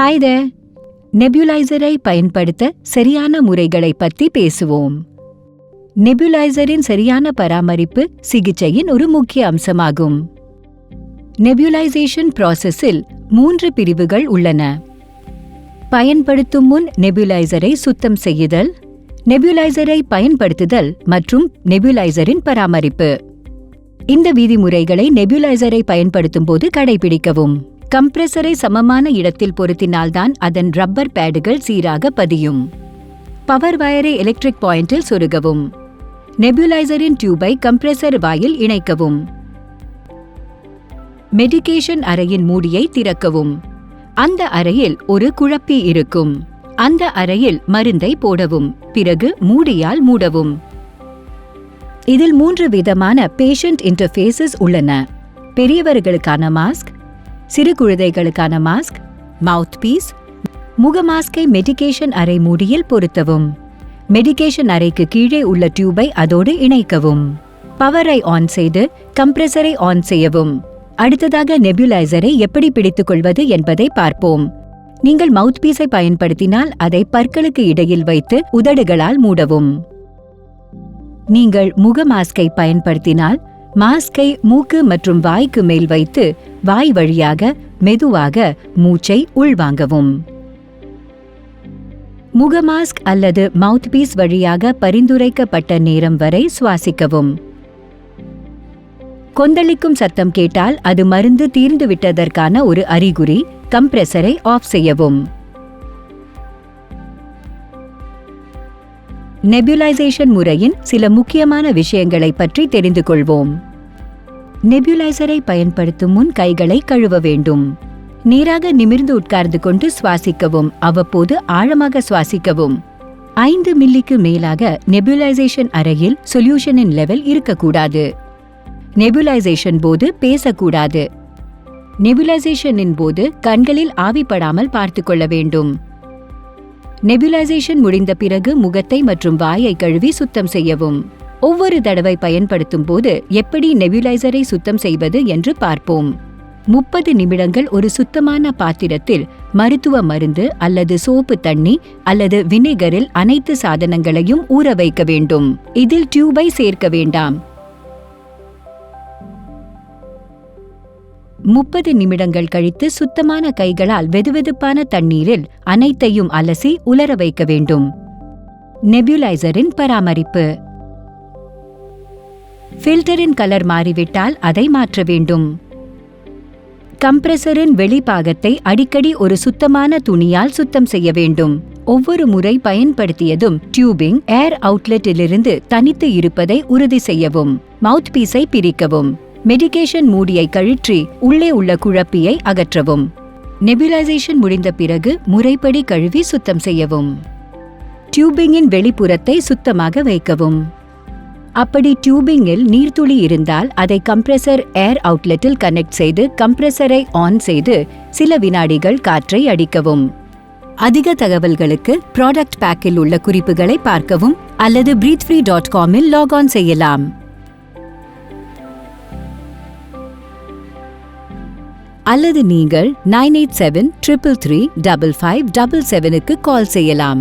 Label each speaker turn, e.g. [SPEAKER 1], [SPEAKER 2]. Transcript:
[SPEAKER 1] Hi the நெபுலைசரை பயன்படுத்த சரியான முறைகளை பற்றி பேசுவோம். நெபுலைசரின் சரியான பராமரிப்பு சிகிச்சையின் ஒரு முக்கிய அம்சமாகும். நெபுலைசேஷன் ப்ராசஸில் மூன்று பிரிவுகள் உள்ளன. பயன்படுத்தும் முன் நெபுலைசரை சுத்தம் செய்யுதல் நெபுலைசரை பயன்படுத்துதல் மற்றும் நெபுலைசரின் பராமரிப்பு. இந்த விதிமுறைகளை நெபுலைசரை பயன்படுத்தும் போது கடைபிடிக்கவும். கம்ப்ரெசரை சமமான இடத்தில் பொருத்தினால்தான் அதன் ரப்பர் பேடுகள் சீராக பதியும். பவர் வயரை எலக்ட்ரிக் பாயிண்டில் சொருகவும். நெபுலைசரின் டியூபை கம்ப்ரெசர் வாயில் இணைக்கவும். மெடிகேஷன் அறையின் மூடியை திறக்கவும். அந்த அறையில் ஒரு குழப்பி இருக்கும். அந்த அறையில் மருந்தை போடவும். பிறகு மூடியால் மூடவும். இதில் மூன்று விதமான பேஷண்ட் இன்டர்ஃபேசஸ் உள்ளன. பெரியவர்களுக்கான மாஸ்க் சிறு குழந்தைகளுக்கான மாஸ்க் மவுத் பீஸ் முக மாஸ்கை மெடிகேஷன் அறை மூடியில் பொருத்தவும். மெடிகேஷன் அறைக்கு கீழே உள்ள டியூபை அதோடு இணைக்கவும். பவரை ஆன் செய்து கம்ப்ரெசரை ஆன் செய்யவும். அடுத்ததாக நெபுலைசரை எப்படி பிடித்துக் கொள்வது என்பதை பார்ப்போம். நீங்கள் மவுத் பீஸை பயன்படுத்தினால் அதை பற்களுக்கு இடையில் வைத்து உதடுகளால் மூடவும். நீங்கள் முக மாஸ்கை பயன்படுத்தினால் மாஸ்கை மூக்கு மற்றும் வாய்க்கு மேல் வைத்து வாய் வழியாக மெதுவாக மூச்சை உள்வாங்கவும். முக மாஸ்க் அல்லது மவுத் பீஸ் வழியாக பரிந்துரைக்கப்பட்ட நேரம் வரை சுவாசிக்கவும். கொந்தளிக்கும் சத்தம் கேட்டால் அது மருந்து தீர்ந்துவிட்டதற்கான ஒரு அறிகுறி கம்ப்ரெசரை ஆஃப் செய்யவும். நெபுலைசேஷன் முறையின் சில முக்கியமான விஷயங்களை பற்றி தெரிந்து கொள்வோம். நெபுலைசரை பயன்படுத்தும் முன் கைகளை கழுவ வேண்டும். நேராக நிமிர்ந்து உட்கார்ந்து கொண்டு சுவாசிக்கவும் அவ்வப்போது ஆழமாக சுவாசிக்கவும். ஐந்து மில்லிக்கு மேலாக நெபுலைசேஷன் அறையில் சொல்யூஷனின் லெவல் இருக்கக்கூடாது. நெபுலைசேஷன் போது பேசக்கூடாது. நெபுலைசேஷனின் போது கண்களில் ஆவிப்படாமல் பார்த்து கொள்ள வேண்டும். நெபுலைசேஷன் முடிந்த பிறகு முகத்தை மற்றும் வாயை கழுவி சுத்தம் செய்யவும். ஒவ்வொரு தடவை பயன்படுத்தும் போது எப்படி நெபுலைசரை சுத்தம் செய்வது என்று பார்ப்போம். முப்பது நிமிடங்கள் ஒரு சுத்தமான பாத்திரத்தில் மருத்துவ மருந்து அல்லது சோப்பு தண்ணி அல்லது வினேகரில் அனைத்து சாதனங்களையும் ஊற வைக்க வேண்டும். இதில் டியூபை சேர்க்க வேண்டாம். முப்பது நிமிடங்கள் கழித்து சுத்தமான கைகளால் வெதுவெதுப்பான தண்ணீரில் அனைத்தையும் அலசி உலர வைக்க வேண்டும். நெபியூலைசரின் பராமரிப்பு. ஃபில்டரின் கலர் மாறிவிட்டால் அதை மாற்ற வேண்டும். கம்ப்ரஸரின் வெளிப்பாகத்தை அடிக்கடி ஒரு சுத்தமான துணியால் சுத்தம் செய்ய வேண்டும். ஒவ்வொரு முறை பயன்படுத்தியதும் டியூபிங் ஏர் அவுட்லெட்டிலிருந்து தனித்து இருப்பதை உறுதி செய்யவும் மவுத் பீஸை பிரிக்கவும். மெடிகேஷன் மூடியை கழற்றி உள்ளே உள்ள குழப்பியை அகற்றவும். நெபுலைசேஷன் முடிந்த பிறகு முறைப்படி கழுவி சுத்தம் செய்யவும். டியூபிங்கின் வெளிப்புறத்தை சுத்தமாக வைக்கவும். அப்படி டியூபிங்கில் நீர்த்துளி இருந்தால் அதை கம்ப்ரெசர் ஏர் அவுட்லெட்டில் கனெக்ட் செய்து கம்ப்ரெசரை ஆன் செய்து சில வினாடிகள் காற்றை அடிக்கவும். அதிக தகவல்களுக்கு ப்ராடக்ட் பேக்கில் உள்ள குறிப்புகளை பார்க்கவும் அல்லது பிரீத்ஃப்ரீ டாட் காமில் லாக் ஆன் செய்யலாம். அல்லது நீங்கள் nine eight seven triple three double five double செவனுக்கு கால் செய்யலாம்.